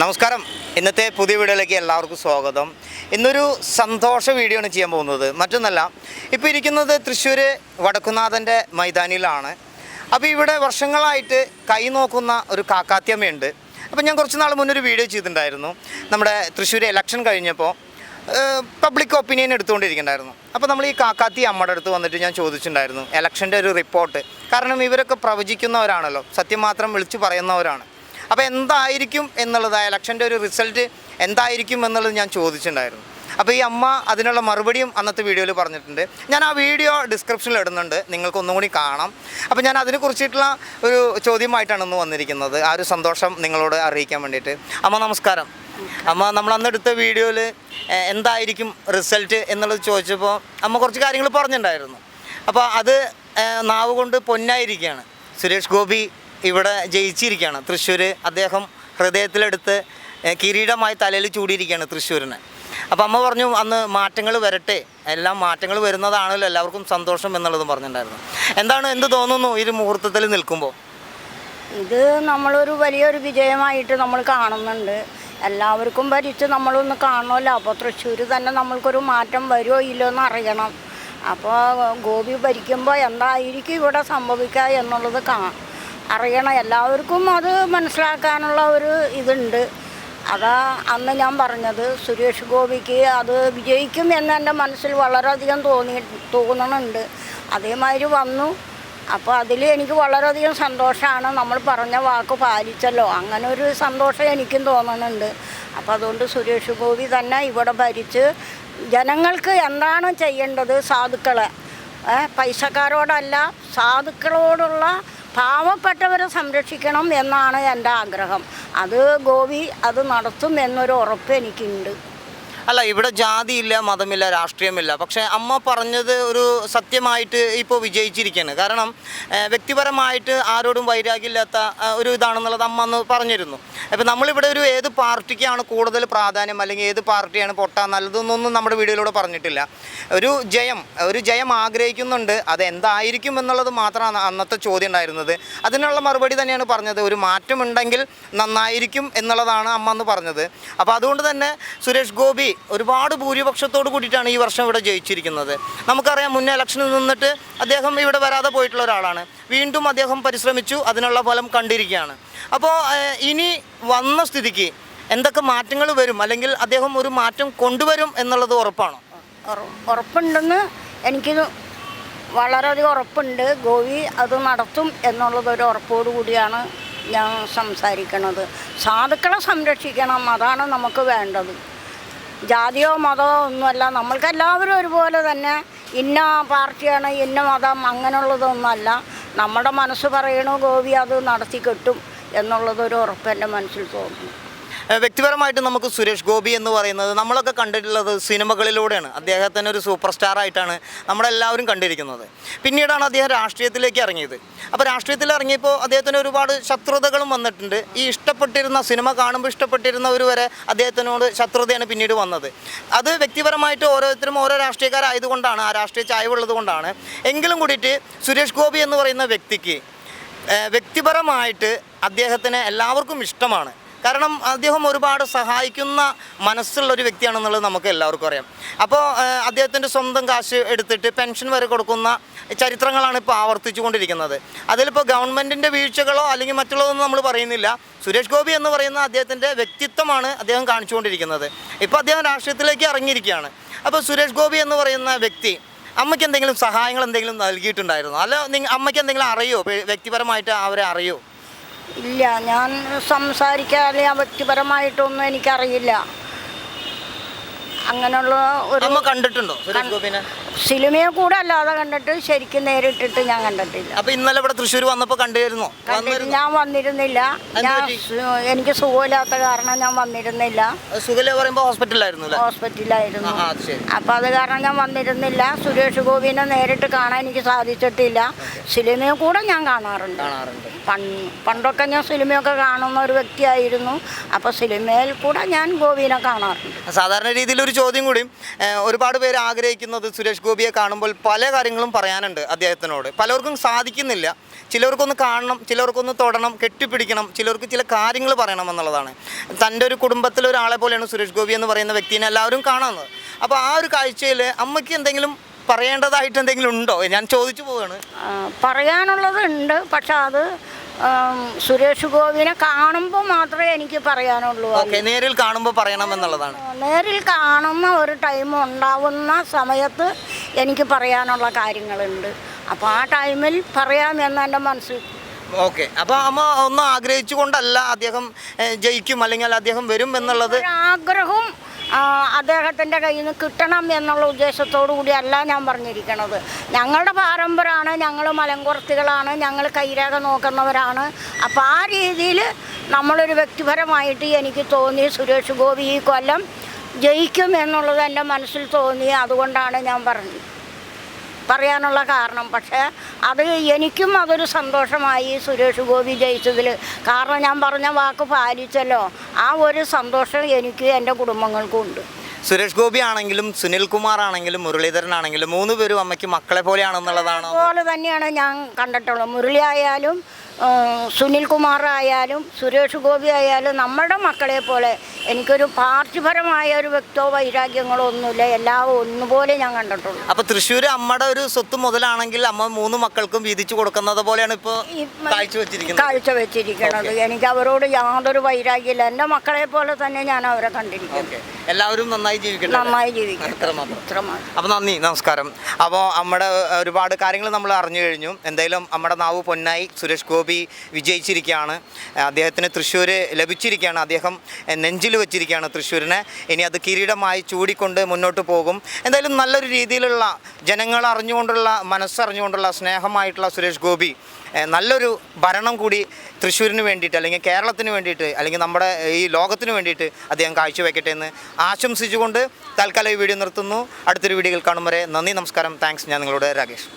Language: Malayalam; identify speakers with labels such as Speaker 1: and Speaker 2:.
Speaker 1: നമസ്കാരം. ഇന്നത്തെ പുതിയ വീഡിയോയിലേക്ക് എല്ലാവർക്കും സ്വാഗതം. ഇന്നൊരു സന്തോഷ വീഡിയോ ആണ് ചെയ്യാൻ പോകുന്നത്. മറ്റൊന്നല്ല ഇപ്പോൾ ഇരിക്കുന്നത് തൃശ്ശൂർ വടക്കുന്നാഥന്റെ മൈതാനിയിലാണ് അപ്പോൾ ഇവിടെ വർഷങ്ങളായിട്ട് കൈ നോക്കുന്ന ഒരു കാക്കാത്തിയമ്മയുണ്ട്. അപ്പോൾ ഞാൻ കുറച്ച് നാൾ മുന്നൊരു വീഡിയോ ചെയ്തിട്ടുണ്ടായിരുന്നു. നമ്മുടെ തൃശ്ശൂർ ഇലക്ഷൻ കഴിഞ്ഞപ്പോൾ പബ്ലിക് ഒപ്പീനിയൻ എടുത്തുകൊണ്ടിരിക്കുന്നുണ്ടായിരുന്നു. അപ്പോൾ നമ്മൾ ഈ കാക്കാത്തി അമ്മയുടെ അടുത്ത് വന്നിട്ട് ഞാൻ ചോദിച്ചിട്ടുണ്ടായിരുന്നു. ഇലക്ഷന്റെ ഒരു റിപ്പോർട്ട് കാരണം ഇവരൊക്കെ പ്രവചിക്കുന്നവരാണല്ലോ. സത്യം മാത്രം വിളിച്ചു പറയുന്നവരാണ്. അപ്പോൾ എന്തായിരിക്കും എന്നുള്ളത് ആ ഇലക്ഷന്റെ ഒരു റിസൾട്ട് എന്തായിരിക്കും എന്നുള്ളത് ഞാൻ ചോദിച്ചിട്ടുണ്ടായിരുന്നു. അപ്പോൾ ഈ അമ്മ അതിനുള്ള മറുപടിയും അന്നത്തെ വീഡിയോയിൽ പറഞ്ഞിട്ടുണ്ട്. ഞാൻ ആ വീഡിയോ ഡിസ്ക്രിപ്ഷനിൽ ഇടുന്നുണ്ട്. നിങ്ങൾക്ക് ഒന്നുകൂടി കാണാം. അപ്പോൾ ഞാൻ അതിനെക്കുറിച്ചിട്ടുള്ള ഒരു ചോദ്യമായിട്ടാണ് ഇന്ന് വന്നിരിക്കുന്നത്. ആ ഒരു സന്തോഷം നിങ്ങളോട് അറിയിക്കാൻ വേണ്ടിയിട്ട്. അമ്മ നമസ്കാരം. അമ്മ നമ്മൾ അന്ന് എടുത്ത വീഡിയോയിൽ എന്തായിരിക്കും റിസൾട്ട് എന്നുള്ളത് ചോദിച്ചപ്പോൾ അമ്മ കുറച്ച് കാര്യങ്ങൾ പറഞ്ഞിട്ടുണ്ടായിരുന്നു. അപ്പോൾ അത് നാവ് കൊണ്ട് പൊന്നായിരിക്കുകയാണ്. സുരേഷ് ഗോപി ഇവിടെ ജയിച്ചിരിക്കുകയാണ്. തൃശ്ശൂർ അദ്ദേഹം ഹൃദയത്തിലെടുത്ത് കിരീടമായി തലയിൽ ചൂടിയിരിക്കുകയാണ് തൃശ്ശൂരിന്. അപ്പോൾ അമ്മ പറഞ്ഞു അന്ന് മാറ്റങ്ങൾ വരട്ടെ. എല്ലാം മാറ്റങ്ങൾ വരുന്നതാണല്ലോ. എല്ലാവർക്കും സന്തോഷം എന്നുള്ളതും പറഞ്ഞിട്ടുണ്ടായിരുന്നു. എന്താണ് എന്ത് തോന്നുന്നു ഈ മുഹൂർത്തത്തിൽ നിൽക്കുമ്പോൾ
Speaker 2: ഇത് നമ്മളൊരു വലിയൊരു വിജയമായിട്ട് നമ്മൾ കാണുന്നുണ്ട്. എല്ലാവർക്കും ഭരിച്ച് നമ്മളൊന്ന് കാണുമല്ലോ അപ്പോൾ തൃശ്ശൂർ തന്നെ നമ്മൾക്കൊരു മാറ്റം വരുമോ ഇല്ലോ എന്ന് അറിയണം. അപ്പോൾ ഗോപി ഭരിക്കുമ്പോൾ എന്തായിരിക്കും ഇവിടെ സംഭവിക്കുക എന്നുള്ളത് കാ അറിയണം എല്ലാവർക്കും അത് മനസ്സിലാക്കാനുള്ള ഒരു ഇതുണ്ട്. അതാ അന്ന് ഞാൻ പറഞ്ഞത് സുരേഷ് ഗോപിക്ക് അത് വിജയിക്കും എന്ന് എന്റെ മനസ്സിൽ വളരെയധികം തോന്നി തോന്നണുണ്ട്. അതേമാതിരി വന്നു. അപ്പോൾ അതിൽ എനിക്ക് വളരെയധികം സന്തോഷമാണ്. നമ്മൾ പറഞ്ഞ വാക്ക് പാലിച്ചല്ലോ. അങ്ങനെ ഒരു സന്തോഷം എനിക്കും തോന്നുന്നുണ്ട് അപ്പോൾ അതുകൊണ്ട് സുരേഷ് ഗോപി തന്നെ ഇവിടെ ഭരിച്ച് ജനങ്ങൾക്ക് എന്താണ് ചെയ്യേണ്ടത്? സാധുക്കളെ. പൈസക്കാരോടല്ല സാധുക്കളോടുള്ള പാവപ്പെട്ടവരെ സംരക്ഷിക്കണം എന്നാണ് എന്റെ ആഗ്രഹം. അത് ഗോപി അത് നടത്തും എന്നൊരു ഉറപ്പ് എനിക്കുണ്ട്.
Speaker 1: അല്ല ഇവിടെ ജാതിയില്ല മതമില്ല രാഷ്ട്രീയമില്ല. പക്ഷേ അമ്മ പറഞ്ഞത് ഒരു സത്യമായിട്ട് ഇപ്പോൾ വിജയിച്ചിരിക്കുകയാണ് കാരണം വ്യക്തിപരമായിട്ട് ആരോടും വൈരാഗ്യമില്ലാത്ത ഒരു ഇതാണെന്നുള്ളത് അമ്മ അന്ന് പറഞ്ഞിരുന്നു. അപ്പം നമ്മളിവിടെ ഒരു ഏത് പാർട്ടിക്കാണ് കൂടുതൽ പ്രാധാന്യം അല്ലെങ്കിൽ ഏത് പാർട്ടിയാണ് പൊട്ടാൻ നല്ലതെന്നൊന്നും നമ്മുടെ വീഡിയോയിലൂടെ പറഞ്ഞിട്ടില്ല. ഒരു ജയം ഒരു ജയം ആഗ്രഹിക്കുന്നുണ്ട്. അത് എന്തായിരിക്കും എന്നുള്ളത് മാത്രമാണ് അന്നത്തെ ചോദ്യം ഉണ്ടായിരുന്നത്. അതിനുള്ള മറുപടി തന്നെയാണ് പറഞ്ഞത്. ഒരു മാറ്റമുണ്ടെങ്കിൽ നന്നായിരിക്കും എന്നുള്ളതാണ് അമ്മ അന്ന് പറഞ്ഞത്. അപ്പോൾ അതുകൊണ്ട് തന്നെ സുരേഷ് ഗോപി ഒരുപാട് ഭൂരിപക്ഷത്തോട് കൂടിയിട്ടാണ് ഈ വർഷം ഇവിടെ ജയിച്ചിരിക്കുന്നത്. നമുക്കറിയാം മുന്നേ ഇലക്ഷനിൽ നിന്നിട്ട് അദ്ദേഹം ഇവിടെ വരാതെ പോയിട്ടുള്ള ഒരാളാണ്. വീണ്ടും അദ്ദേഹം പരിശ്രമിച്ചു അതിനുള്ള ഫലം കണ്ടിരിക്കുകയാണ്. അപ്പോൾ ഇനി വന്ന സ്ഥിതിക്ക് എന്തൊക്കെ മാറ്റങ്ങൾ വരും? അല്ലെങ്കിൽ അദ്ദേഹം ഒരു മാറ്റം കൊണ്ടുവരും എന്നുള്ളത് ഉറപ്പാണോ?
Speaker 2: ഉറപ്പുണ്ടെന്ന് എനിക്ക് വളരെയധികം ഉറപ്പുണ്ട്. ഗോവി അത് നടത്തും എന്നുള്ളതൊരു ഉറപ്പോടു കൂടിയാണ് ഞാൻ സംസാരിക്കുന്നത് സാധുക്കളെ സംരക്ഷിക്കണം അതാണ് നമുക്ക് വേണ്ടത്. ജാതിയോ മതമോ ഒന്നുമല്ല. നമ്മൾക്ക് എല്ലാവരും ഒരുപോലെ തന്നെ ഇന്ന പാർട്ടിയാണ് ഇന്ന മതം അങ്ങനെയുള്ളതൊന്നുമല്ല നമ്മുടെ മനസ്സ് പറയണോ ഗോപി അത് നടത്തി കിട്ടും എന്നുള്ളതൊരു ഉറപ്പ് എന്റെ മനസ്സിൽ തോന്നുന്നു.
Speaker 1: വ്യക്തിപരമായിട്ട് നമുക്ക് സുരേഷ് ഗോപി എന്ന് പറയുന്നത് നമ്മളൊക്കെ കണ്ടിട്ടുള്ളത് സിനിമകളിലൂടെയാണ്. അദ്ദേഹത്തിന് ഒരു സൂപ്പർ സ്റ്റാർ ആയിട്ടാണ് നമ്മളെല്ലാവരും കണ്ടിരിക്കുന്നത്. പിന്നീടാണ് അദ്ദേഹം രാഷ്ട്രീയത്തിലേക്ക് ഇറങ്ങിയത്. അപ്പോൾ രാഷ്ട്രീയത്തിൽ ഇറങ്ങിയപ്പോൾ അദ്ദേഹത്തിന് ഒരുപാട് ശത്രുതകളും വന്നിട്ടുണ്ട്. ഈ ഇഷ്ടപ്പെട്ടിരുന്ന സിനിമ കാണുമ്പോൾ ഇഷ്ടപ്പെട്ടിരുന്നവർ വരെ അദ്ദേഹത്തിനോട് ശത്രുതയാണ് പിന്നീട് വന്നത്. അത് വ്യക്തിപരമായിട്ട് ഓരോരുത്തരും ഓരോ രാഷ്ട്രീയക്കാരായതുകൊണ്ടാണ് ആ രാഷ്ട്രീയ ചായവുള്ളത് കൊണ്ടാണ്. എങ്കിലും കൂടിയിട്ട് സുരേഷ് ഗോപി എന്ന് പറയുന്ന വ്യക്തിക്ക് വ്യക്തിപരമായിട്ട് അദ്ദേഹത്തിന് എല്ലാവർക്കും ഇഷ്ടമാണ്. കാരണം അദ്ദേഹം ഒരുപാട് സഹായിക്കുന്ന മനസ്സുള്ള ഒരു വ്യക്തിയാണെന്നുള്ളത് നമുക്ക് എല്ലാവർക്കും അറിയാം. അപ്പോൾ അദ്ദേഹത്തിന്റെ സ്വന്തം കാശ് എടുത്തിട്ട് പെൻഷൻ വരെ കൊടുക്കുന്ന ചരിത്രങ്ങളാണ് ഇപ്പോൾ ആവർത്തിച്ചു കൊണ്ടിരിക്കുന്നത് അതിലിപ്പോൾ ഗവൺമെന്റിന്റെ വീഴ്ചകളോ അല്ലെങ്കിൽ മറ്റുള്ളതൊന്നും നമ്മൾ പറയുന്നില്ല. സുരേഷ് ഗോപി എന്ന് പറയുന്ന അദ്ദേഹത്തിന്റെ വ്യക്തിത്വമാണ് അദ്ദേഹം കാണിച്ചുകൊണ്ടിരിക്കുന്നത്. ഇപ്പോൾ അദ്ദേഹം രാഷ്ട്രീയത്തിലേക്ക് ഇറങ്ങിയിരിക്കുകയാണ്. അപ്പോൾ സുരേഷ് ഗോപി എന്ന് പറയുന്ന വ്യക്തി അമ്മയ്ക്ക് എന്തെങ്കിലും സഹായങ്ങൾ എന്തെങ്കിലും നൽകിയിട്ടുണ്ടായിരുന്നോ? അല്ല അമ്മയ്ക്ക് എന്തെങ്കിലും അറിയോ? വ്യക്തിപരമായിട്ട് അവരെ അറിയോ?
Speaker 2: ഇല്ല ഞാൻ സംസാരിക്കാതെ വ്യക്തിപരമായിട്ടൊന്നും എനിക്കറിയില്ല. അങ്ങനെയുള്ള ഒരു
Speaker 1: കണ്ടിട്ടുണ്ടോ?
Speaker 2: സിനിമയെ കൂടെ അല്ലാതെ കണ്ടിട്ട് ശരിക്കും നേരിട്ടിട്ട് ഞാൻ കണ്ടിട്ടില്ല.
Speaker 1: അപ്പൊ ഇന്നലെ ഇവിടെ തൃശ്ശൂർ വന്നപ്പോ കണ്ടിരുന്നു?
Speaker 2: ഞാൻ വന്നിരുന്നില്ല. ഞാൻ സു- എനിക്ക് സുഖമില്ലാത്ത കാരണം ഞാൻ വന്നിരുന്നില്ല.
Speaker 1: സുഖല പറയുമ്പോൾ ഹോസ്പിറ്റലിലായിരുന്നു അല്ലേ?
Speaker 2: ഹോസ്പിറ്റലായിരുന്നു
Speaker 1: ആ അത് ശരി.
Speaker 2: അപ്പം അത് കാരണം ഞാൻ വന്നിരുന്നില്ല. സുരേഷ് ഗോപിനെ നേരിട്ട് കാണാൻ എനിക്ക് സാധിച്ചിട്ടില്ല. സിനിമയെ കൂടെ ഞാൻ കാണാറുണ്ട്.
Speaker 1: കാണാറുണ്ട്.
Speaker 2: പൺ പണ്ടൊക്കെ ഞാൻ സിനിമയൊക്കെ കാണുന്ന ഒരു വ്യക്തിയായിരുന്നു. അപ്പൊ സിനിമയിൽ കൂടെ ഞാൻ ഗോപിനെ കാണാറുണ്ട്.
Speaker 1: സാധാരണ രീതിയിൽ ഒരു ചോദ്യം കൂടി ഏഹ്, ഒരുപാട് പേര് ആഗ്രഹിക്കുന്നത് സുരേഷ് സുരേഷ് ഗോപിയെ കാണുമ്പോൾ പല കാര്യങ്ങളും പറയാനുണ്ട് അദ്ദേഹത്തിനോട്. പലർക്കും സാധിക്കുന്നില്ല. ചിലർക്കൊന്ന് കാണണം ചിലർക്കൊന്ന് തൊടണം കെട്ടിപ്പിടിക്കണം ചിലർക്ക് ചില കാര്യങ്ങൾ പറയണം എന്നുള്ളതാണ്. തന്റെ ഒരു കുടുംബത്തിലെ ഒരാളെ പോലെയാണ് സുരേഷ് ഗോപി എന്ന് പറയുന്ന വ്യക്തിനെ എല്ലാവരും കാണുന്നത്. അപ്പോൾ ആ ഒരു കാഴ്ചയിൽ അമ്മയ്ക്ക് എന്തെങ്കിലും പറയേണ്ടതായിട്ട് എന്തെങ്കിലും ഉണ്ടോ? ഞാൻ ചോദിച്ചു
Speaker 2: പോവാണ്. പറയാനുള്ളത് ഉണ്ട്. പക്ഷെ അത് സുരേഷ് ഗോപിനെ കാണുമ്പോൾ മാത്രമേ എനിക്ക് പറയാനുള്ളൂ.
Speaker 1: ഓക്കെ നേരിൽ കാണുമ്പോൾ പറയണം എന്നുള്ളതാണ്.
Speaker 2: നേരിൽ കാണുന്ന ഒരു ടൈം ഉണ്ടാവുന്ന സമയത്ത് എനിക്ക് പറയാനുള്ള കാര്യങ്ങളുണ്ട്. അപ്പോൾ ആ ടൈമിൽ പറയാമെന്ന് എന്റെ മനസ്സിൽ
Speaker 1: ഓക്കെ. അപ്പോൾ അമ്മ ഒന്നും ആഗ്രഹിച്ചുകൊണ്ടല്ല അദ്ദേഹം ഏഹ്, ജയിക്കും അല്ലെങ്കിൽ അദ്ദേഹം വരും എന്നുള്ളത്?
Speaker 2: ഒരാഗ്രഹവും അദ്ദേഹത്തിന്റെ കയ്യിൽ നിന്ന് കിട്ടണം എന്നുള്ള ഉദ്ദേശത്തോടു കൂടിയല്ല ഞാൻ പറഞ്ഞിരിക്കണത്. ഞങ്ങളുടെ പാരമ്പര്യമാണ് ഞങ്ങൾ മലങ്കുറത്തികളാണ് ഞങ്ങൾ കൈരേഖ നോക്കുന്നവരാണ്. അപ്പോൾ ആ രീതിയിൽ നമ്മളൊരു വ്യക്തിപരമായിട്ട് എനിക്ക് തോന്നി സുരേഷ് ഗോപി ഈ കൊല്ലം ജയിക്കും എന്നുള്ളത് എന്റെ മനസ്സിൽ തോന്നി അതുകൊണ്ടാണ് ഞാൻ പറഞ്ഞത്. പറയാനുള്ള കാരണം പക്ഷേ അത് എനിക്കും അതൊരു സന്തോഷമായി സുരേഷ് ഗോപി ജയിച്ചതിൽ. കാരണം ഞാൻ പറഞ്ഞ വാക്ക് പാലിച്ചല്ലോ. ആ ഒരു സന്തോഷം എനിക്ക് എന്റെ കുടുംബങ്ങൾക്കും ഉണ്ട്
Speaker 1: സുരേഷ് ഗോപി ആണെങ്കിലും സുനിൽ കുമാർ ആണെങ്കിലും മുരളീധരൻ ആണെങ്കിലും മൂന്ന് പേരും അമ്മയ്ക്ക് മക്കളെ പോലെയാണെന്നുള്ളതാണ്
Speaker 2: അതുപോലെ തന്നെയാണ് ഞാൻ കണ്ടിട്ടുള്ളത്. മുരളി ആയാലും സുനിൽ കുമാർ ആയാലും സുരേഷ് ഗോപി ആയാലും നമ്മുടെ മക്കളെ പോലെ എനിക്കൊരു പാർട്ടിപരമായ ഒരു വ്യക്തോ വൈരാഗ്യങ്ങളോ ഒന്നുമില്ല. എല്ലാം ഒന്നുപോലെ ഞാൻ കണ്ടിട്ടുള്ളൂ.
Speaker 1: അപ്പൊ തൃശ്ശൂർ അമ്മയുടെ ഒരു സ്വത്ത് മുതലാണെങ്കിൽ അമ്മ മൂന്ന് മക്കൾക്കും വീതിച്ചു കൊടുക്കുന്നത് പോലെയാണ് ഇപ്പൊ കാഴ്ച വെച്ചിരിക്കുന്നത്.
Speaker 2: എനിക്ക് അവരോട് യാതൊരു വൈരാഗ്യമില്ല. എന്റെ മക്കളെ പോലെ തന്നെ ഞാൻ അവരെ കണ്ടിരിക്കുന്നു.
Speaker 1: എല്ലാവരും നന്നായി ജീവിക്കണം
Speaker 2: നന്നായി ജീവിക്കണം
Speaker 1: അത്രമാത്രം.
Speaker 2: ഇത്രമാത്രം
Speaker 1: അപ്പോൾ നന്ദി നമസ്കാരം. അപ്പോൾ നമ്മുടെ ഒരുപാട് കാര്യങ്ങൾ നമ്മൾ അറിഞ്ഞു കഴിഞ്ഞു. എന്തായാലും നമ്മുടെ നാവ് പൊന്നായി സുരേഷ് ഗോപി വിജയിച്ചിരിക്കുകയാണ്. അദ്ദേഹത്തിന് തൃശ്ശൂർ ലഭിച്ചിരിക്കുകയാണ്. അദ്ദേഹം നെഞ്ചിൽ വെച്ചിരിക്കുകയാണ് തൃശ്ശൂരിനെ. ഇനി അത് കിരീടമായി ചൂടിക്കൊണ്ട് മുന്നോട്ട് പോകും. എന്തായാലും നല്ലൊരു രീതിയിലുള്ള ജനങ്ങൾ അറിഞ്ഞുകൊണ്ടുള്ള മനസ്സറിഞ്ഞുകൊണ്ടുള്ള സ്നേഹമായിട്ടുള്ള സുരേഷ് ഗോപി നല്ലൊരു ഭരണം കൂടി തൃശ്ശൂരിന് വേണ്ടിയിട്ട് അല്ലെങ്കിൽ കേരളത്തിന് വേണ്ടിയിട്ട് അല്ലെങ്കിൽ നമ്മുടെ ഈ ലോകത്തിന് വേണ്ടിയിട്ട് അദ്ദേഹം കാഴ്ചവെക്കട്ടെ എന്ന് ആശംസിച്ചുകൊണ്ട് തൽക്കാലം ഈ വീഡിയോ നിർത്തുന്നു. അടുത്തൊരു വീഡിയോയിൽ കാണും വരെ നന്ദി നമസ്കാരം. താങ്ക്സ്. ഞാൻ നിങ്ങളോട് രാകേഷ്.